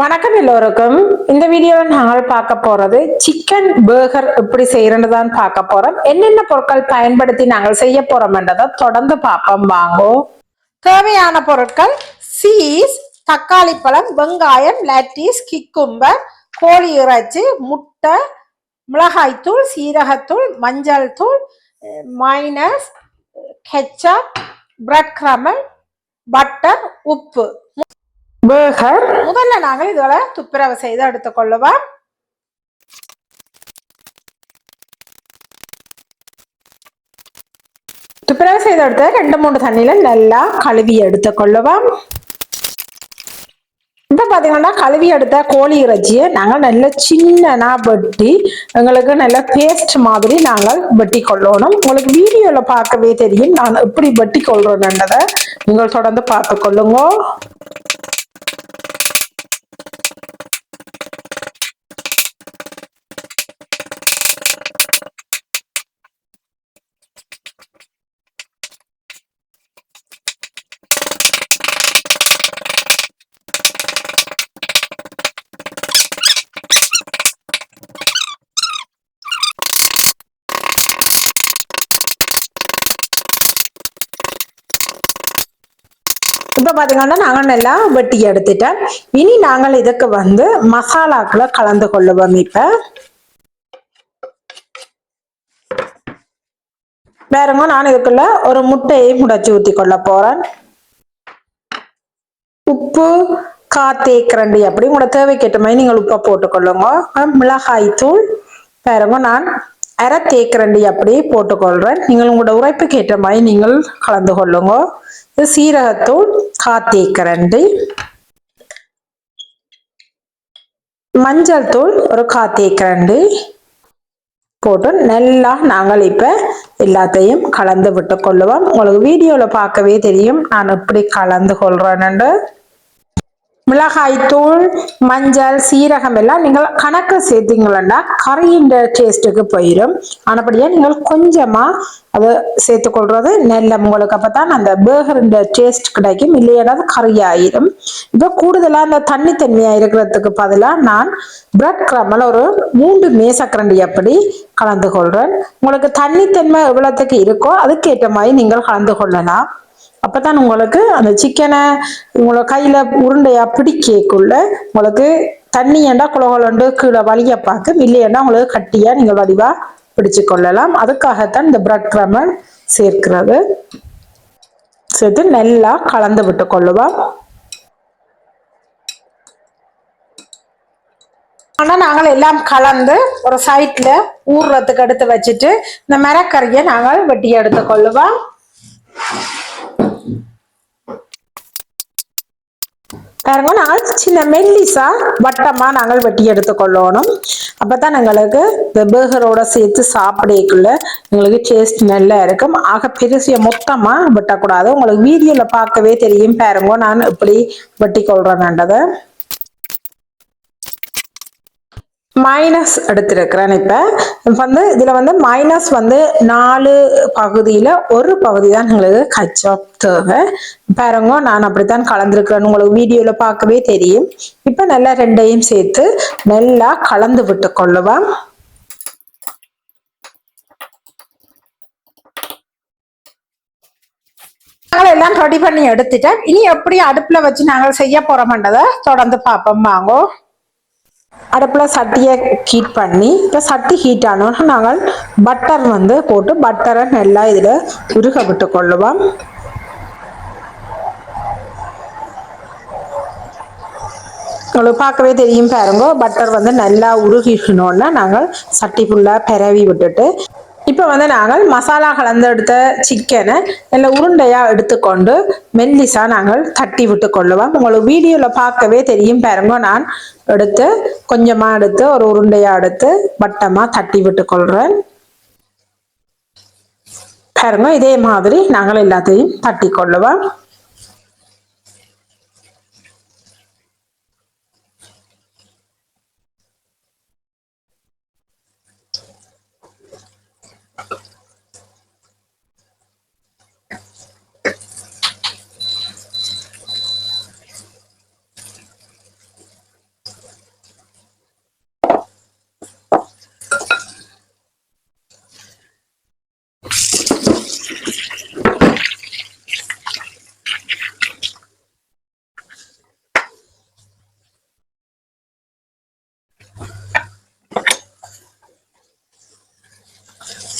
வணக்கம் எல்லோருக்கும். இந்த வீடியோவில் நாங்கள் பார்க்க போறது சிக்கன் பர்கர் எப்படி செய்யறது தான் பார்க்க போறோம். என்னென்ன பொருட்கள் பயன்படுத்தி நாங்கள் செய்ய போறோம்ன்றதை தொடர்ந்து பார்ப்போம். வாங்கோ. தேவையான பொருட்கள் சீஸ் தக்காளி பழம் வெங்காயம் லட்டீஸ் கிக்கும்பர் கோழி இறைச்சி முட்டை மிளகாய்த்தூள் சீரகத்தூள் மஞ்சள் தூள் minus ketchup bread caramel butter உப்பு. பர்கர் முதல்ல நாங்கள் இதுகளை துப்புரவு செய்து எடுத்துக்கொள்ளுவோம் துப்புரவு செய்து எடுத்து ரெண்டு மூணு தண்ணியில நல்லா கழுவி எடுத்துக்கொள்ளுவோம் இப்போ பார்த்தீங்கன்னா கழுவி எடுத்த கோழி இறைச்சியை நாங்கள் நல்ல சின்னனாக வெட்டி எங்களுக்கு நல்ல பேஸ்ட் மாதிரி நாங்கள் வெட்டி கொள்ளணும். உங்களுக்கு வீடியோவில் பார்க்கவே தெரியும் நான் எப்படி வெட்டி கொள்றேன்ன்றதை. நீங்கள் தொடர்ந்து பார்த்து கொள்ளுங்க. இப்போ பார்த்தீங்கன்னா நாங்கள் நல்லா வெட்டி எடுத்துட்டேன் இனி நாங்கள் இதுக்கு வந்து மசாலாக்களை கலந்து கொள்ளுவோம் இப்போ. வேறங்க நான் இதுக்குள்ள ஒரு முட்டையை முடைச்சி ஊற்றி கொள்ள போறேன். உப்பு காத்தேக்கரண்டி அப்படி உங்களோட தேவைக்கேற்ற மாதிரி நீங்கள் உப்பை போட்டுக்கொள்ளுங்க மிளகாய் தூள் பாருங்க நான் அரை தேக்கரண்டி அப்படி போட்டுக்கொள்றேன் நீங்கள் உங்களோட உரைப்புக்கு ஏற்ற மாதிரி நீங்கள் கலந்து கொள்ளுங்க. சீரகத்தூள் காத்தேக்கரண்டு மஞ்சள் தூள் ஒரு காத்தேக்கரண்டு போட்டு நல்லா நாங்கள் இப்போ எல்லாத்தையும் கலந்து விட்டு கொள்ளுவோம். உங்களுக்கு வீடியோவில் பார்க்கவே தெரியும். நான் எப்படி கலந்து கொள்றேன்னு. மிளகாய்த்தூள் மஞ்சள் சீரகம் எல்லாம் நீங்கள் கணக்கு சேர்த்தீங்களன்னா கறியின் டேஸ்ட்டுக்கு போயிடும் ஆனப்படியா நீங்கள் கொஞ்சமா அதை சேர்த்துக்கொள்றது நெல்ல உங்களுக்கு அப்பதான் அந்த பேகரின் டேஸ்ட் கிடைக்கும். இல்லையா அது கறியாயிரும். இப்போ கூடுதலா அந்த தண்ணி தண்ணியா இருக்கிறதுக்கு பதிலாக நான் பிரெட் கிராமில் ஒரு மூன்று மேசக்கரண்டி அப்படி கலந்து கொள்றேன். உங்களுக்கு தண்ணித்தன்மை எவ்வளோத்துக்கு இருக்கோ அதுக்கேற்ற மாதிரி நீங்கள் கலந்து கொள்ளலாம். அப்பதான் உங்களுக்கு அந்த சிக்கனை உங்களை கையில உருண்டையா பிடிக்கக்குள்ள உங்களுக்கு தண்ணி ஏண்டா குளகுலண்டு கீழே வலிய பார்க்க இல்லையேண்டா உங்களுக்கு கட்டியா நீங்கள் வடிவா பிடிச்சு கொள்ளலாம் அதுக்காகத்தான் இந்த பிரெட் கிரமன் சேர்க்கிறது. சேர்த்து நல்லா கலந்து விட்டு கொள்ளுவோம் ஆனால் நாங்கள் எல்லாம் கலந்து ஒரு சைட்ல ஊறுறதுக்கு எடுத்து வச்சுட்டு இந்த மரக்கறியை நாங்கள் வெட்டி எடுத்து கொள்ளுவோம் பாருங்க நாங்கள் சின்ன மெல்லிசா வட்டமா நாங்கள் வெட்டி எடுத்துக்கொள்ளணும். அப்பதான் எங்களுக்கு இந்த பேகரோட சேர்த்து சாப்பிடக்குள்ள எங்களுக்கு டேஸ்ட் நல்லா இருக்கும். ஆக பெருசிய மொத்தமா வெட்டக்கூடாது. உங்களுக்கு வீடியோல பார்க்கவே தெரியும் பாருங்க நான் இப்படி வெட்டி கொள்றேன்ன்றதை மைனஸ் எடுத்திருக்கிறேன் இப்போ. வந்து இதில் வந்து மைனஸ் வந்து நாலு பகுதியில் ஒரு பகுதி தான் எங்களுக்கு கச்சாப் தேவை. பாருங்க நான் அப்படித்தான் கலந்துருக்கிறேன். உங்களுக்கு வீடியோவில் பார்க்கவே தெரியும். இப்போ நல்லா ரெண்டையும் சேர்த்து நல்லா கலந்து விட்டு கொள்ளுவேன் நாங்கள் எல்லாம் ரெடி பண்ணி எடுத்துட்டேன். இனி எப்படி அடுப்பில் வச்சு நாங்கள் செய்ய போகிறோம்ன்றதை தொடர்ந்து பார்ப்போம். வாங்கோ. அடுப்பில் சட்டியை ஹீட் பண்ணி இப்போ சட்டி ஹீட் ஆனோன்னா நாங்கள் பட்டர் வந்து போட்டு பட்டரை நல்லா இதில் உருக விட்டு கொள்ளுவோம். உங்களுக்கு பார்க்கவே தெரியும் பாருங்க பட்டர் வந்து நல்லா உருகிக்கணுன்னா நாங்கள் சட்டி ஃபுல்லாக பரவி விட்டுட்டு இப்போ வந்து நாங்கள் மசாலா கலந்து எடுத்த சிக்கனை நல்ல உருண்டையாக எடுத்துக்கொண்டு மெல்லிசா நாங்கள் தட்டி விட்டு கொள்ளுவோம். உங்களுக்கு வீடியோவில் பார்க்கவே தெரியும் பாருங்க. நான் எடுத்து கொஞ்சமாக எடுத்து ஒரு உருண்டையாக எடுத்து வட்டமாக தட்டி விட்டு கொள்கிறேன் பாருங்க இதே மாதிரி நாங்கள் எல்லாத்தையும் தட்டி கொள்ளுவோம்.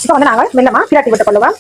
இப்போ வந்து நாங்கள் மெல்லமா பிரட்டி விட்டு கொள்ளுவோம்.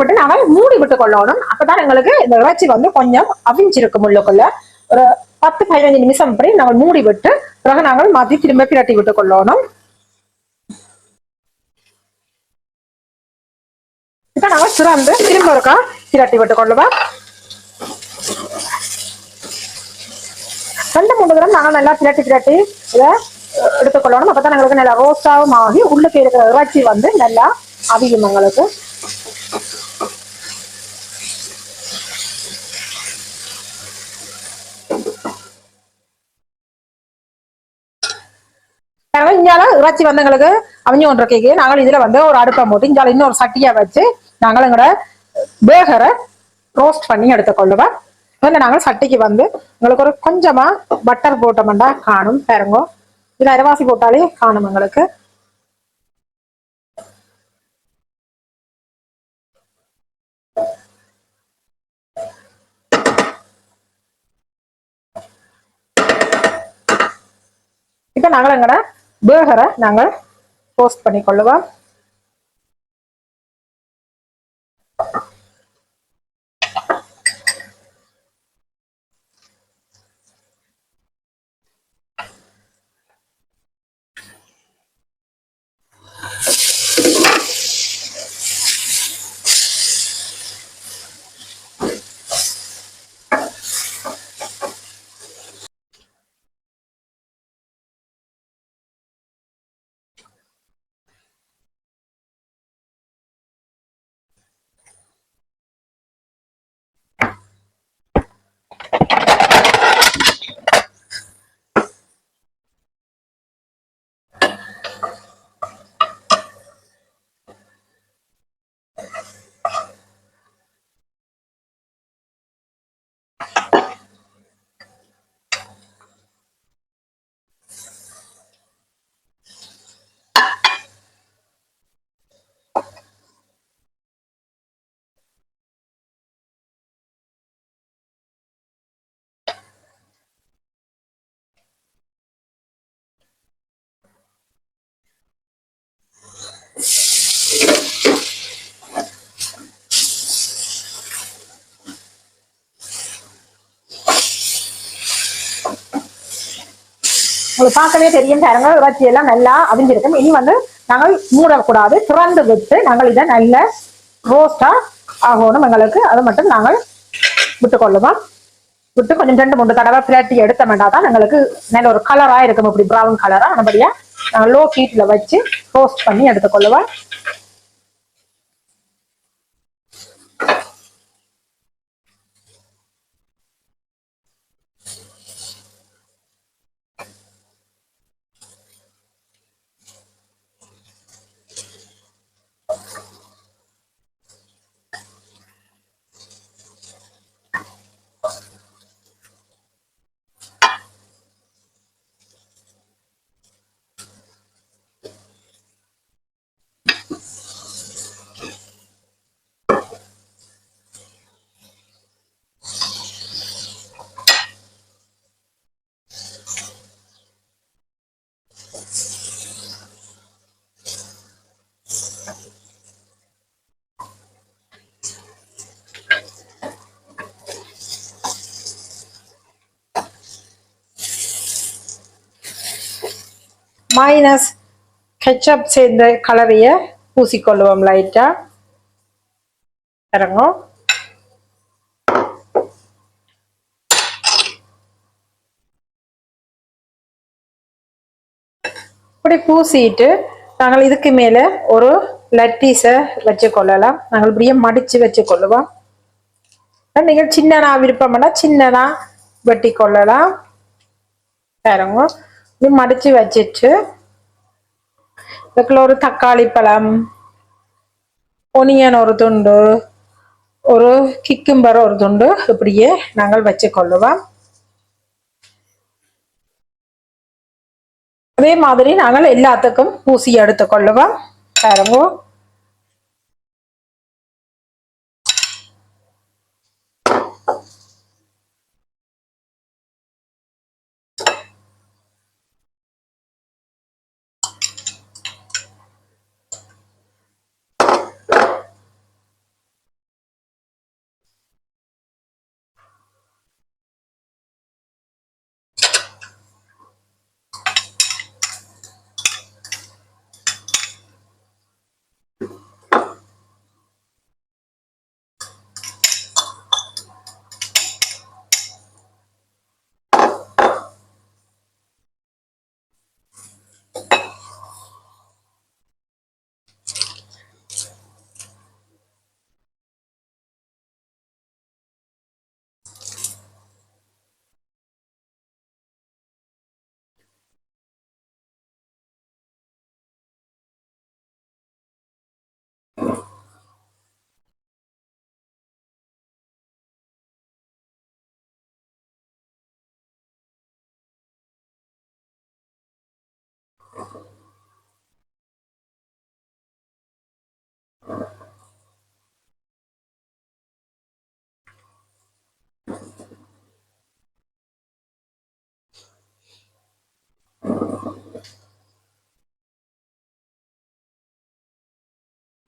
விட்டு நாங்கள் மூணு விட்டு கொள்ளணும் அப்பதான் எங்களுக்கு இந்த இறைச்சி வந்து கொஞ்சம் அவிஞ்சிருக்கும் உள்ளுக்குள்ள. ஒரு பத்து பதினஞ்சு நிமிஷம் அப்படி நாங்கள் மூடி விட்டு பிறகு நாங்கள் மாத்தி திரும்ப பிரட்டி விட்டு கொள்ளணும் இப்ப நாங்கள் சிறந்து திரும்ப இருக்கா பிரட்டி விட்டு கொள்ளுவோம் ரெண்டு மூணு தரம் நாங்கள் நல்லா பிரட்டி பிரட்டி இதை எடுத்துக்கொள்ளணும். அப்பதான் எங்களுக்கு நல்லா ரோஸ்டாவும் ஆகி உள்ளுக்கு இருக்கிற இறைச்சி வந்து நல்லா அவியும் எங்களுக்கு நாங்கள் இஞ்சால இறைச்சி வந்தவங்களுக்கு எங்களுக்கு அவிஞ்சு கொண்டு கேக்கு நாங்கள் இதுல வந்து ஒரு அடுப்பை போட்டு இஞ்சால இன்னொரு சட்டியா வச்சு நாங்கள் எங்களோட பேகரை ரோஸ்ட் பண்ணி எடுத்துக்கொள்ளுவோம். வந்து நாங்கள் சட்டிக்கு வந்து எங்களுக்கு ஒரு கொஞ்சமா பட்டர் போட்டோம்டா காணும். பாருங்க. இதுல அரைவாசி போட்டாலே காணும் எங்களுக்கு. இப்ப நாங்கள் எங்கட பேர்கரை நாங்கள் டோஸ்ட் பண்ணிக்கொள்ளுவோம். உங்களுக்கு பார்க்கவே தெரியும் பாருங்க இறைச்சி எல்லாம் நல்லா அவிஞ்சிருக்கும். இனி வந்து நாங்கள் மூடக்கூடாது. திறந்து விட்டு நாங்கள் இதை நல்ல ரோஸ்டா ஆகணும் எங்களுக்கு. அதை மட்டும் நாங்கள் விட்டுக்கொள்ளுவோம். விட்டு கொஞ்சம் ரெண்டு மூணு தடவை பிரட்டி எடுத்த வேண்டாம். தான் எங்களுக்கு நல்ல ஒரு கலரா இருக்கும். இப்படி ப்ரௌன் கலரா நல்லபடியா நாங்கள் லோ ஹீட்ல வச்சு ரோஸ்ட் பண்ணி எடுத்துக்கொள்ளுவோம். மைனஸ் கெச்சப் சேர்ந்த கலவையை பூசிக்கொள்ளுவோம் லைட்டா இறங்கும். இப்படி பூசிட்டு நாங்கள் இதுக்கு மேல ஒரு லட்டீஸை வச்சு கொள்ளலாம். நாங்கள் இப்படியே மடிச்சு வச்சு கொள்ளுவோம். நீங்கள் சின்னனா விருப்பம்னா சின்னனா வெட்டி கொள்ளலாம். பாருங்க இது மடித்து வச்சிட்டு இதுக்குள்ள ஒரு தக்காளி பழம் ஒனியன் ஒரு துண்டு ஒரு கிக்கும்பர் ஒரு துண்டு இப்படியே நாங்கள் வச்சுக்கொள்ளுவோம். அதே மாதிரி நாங்கள் எல்லாத்துக்கும் ஊசி எடுத்துக்கொள்ளுவோம். பாருங்க.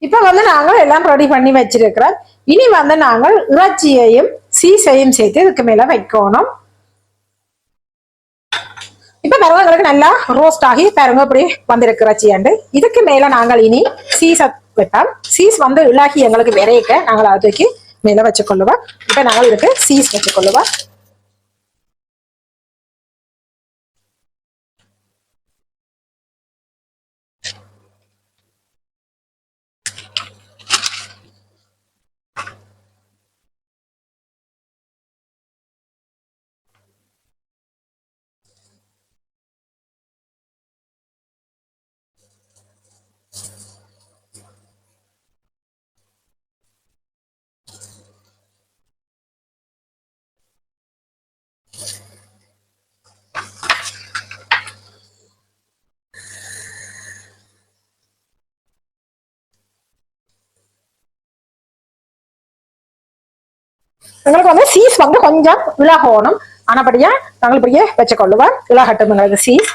இப்ப வந்து நாங்கள் எல்லாம் ரெடி பண்ணி வச்சிருக்கிறோம். இனி வந்து நாங்கள் இறைச்சியையும் சீசையும் சேர்த்து இதுக்கு மேல வைக்கணும். இப்ப பாருங்க நல்லா ரோஸ்ட் ஆகி பாருங்க இப்படி வந்திருக்கு இறைச்சியாண்டு. இதுக்கு மேல நாங்கள் இனி சீஸை விட்டால் சீஸ் வந்து இல்லாகி எங்களுக்கு விரைக்க நாங்கள் அதுக்கு மேலே வச்சுக்கொள்ளுவோம். இப்போ நாங்கள் இதுக்கு சீஸ் வச்சுக்கொள்ளுவோம். எங்களுக்கு வந்து சீஸ் வந்து கொஞ்சம் இலகணும் ஆனபடியா நாங்கள் இப்படியே வச்சுக்கொள்ளுவோம் இலகட்டும் எங்களுக்கு சீஸ்.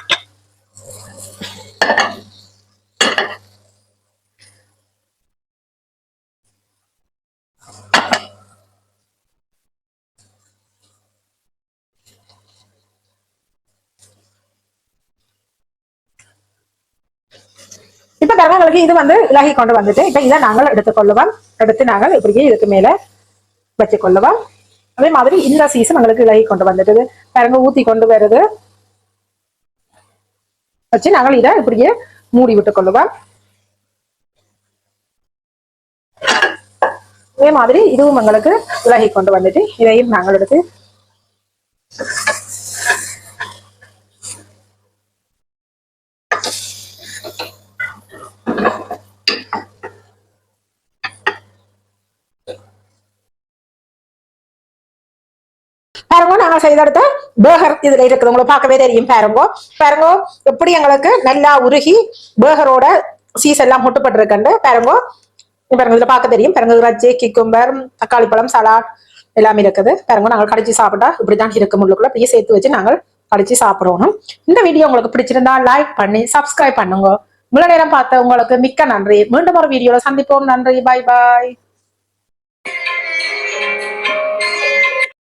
இப்ப பாருங்க இது வந்து இலகி கொண்டு வந்துட்டு இப்ப இதை நாங்கள் எடுத்துக்கொள்ளுவோம். எடுத்து நாங்கள் இப்படியே இதுக்கு மேல வச்சுக்கொள்ளவா அதே மாதிரி இந்த சீசன் எங்களுக்கு இலகி கொண்டு வந்துட்டது பாருங்க ஊத்தி கொண்டு வருது வச்சு நாங்கள் இதை இப்படியே மூடி விட்டு கொள்ளுவா அதே மாதிரி இதுவும் எங்களுக்கு விலகி கொண்டு வந்துட்டு இதையும் நாங்கள் எடுத்து பாருங்க செய்தெடுத்த பேகர் இதுல இருக்குது. உங்களுக்கு பார்க்கவே தெரியும் பாருங்கோ. பாருங்கோ எப்படி எங்களுக்கு நல்லா உருகி பேகரோட சீஸ் எல்லாம் முட்டுப்பட்டிருக்கண்டு பாருங்கோ. பாருங்க இதுல பார்க்க தெரியும். பாருங்க ரஜ்ஜி கிக்கும்பர் தக்காளி பழம் சலாட் எல்லாமே இருக்குது. பாருங்க நாங்கள் கடிச்சு சாப்பிட்டா இப்படிதான் இருக்கும். உள்ளுக்குள்ள அப்படியே சேர்த்து வச்சு நாங்கள் கடிச்சு சாப்பிடணும். இந்த வீடியோ உங்களுக்கு பிடிச்சிருந்தா லைக் பண்ணி சப்ஸ்கிரைப் பண்ணுங்க. இவ்வளவு நேரம் பார்த்த உங்களுக்கு மிக்க நன்றி. மீண்டும் ஒரு வீடியோல சந்திப்போம். நன்றி. பாய் பாய்